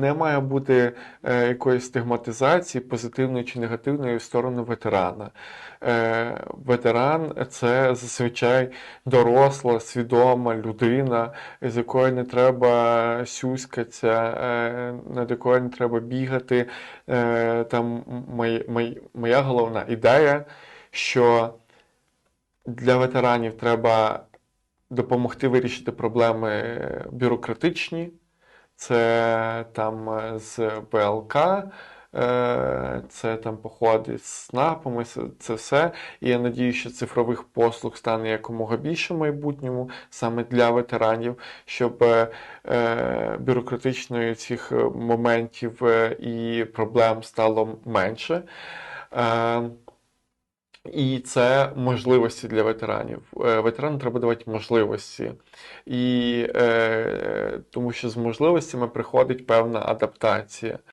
не має бути е, якоїсь стигматизації, позитивної чи негативної в сторону ветерана. Е, Ветеран це зазвичай доросла, свідома людина, з якою не треба сюськатися, е, над якою не треба бігати. Там моя головна ідея, що для ветеранів треба допомогти вирішити проблеми бюрократичні, це там е, з ВЛК, е, це там походи з СНАПами, це- все. І я надію, що цифрових послуг стане якомога більше в майбутньому саме для ветеранів, щоб е, бюрократичної цих моментів і проблем стало менше. І це можливості для ветеранів. Е, Ветеранам треба давати можливості. І е, тому що з можливостями приходить певна адаптація.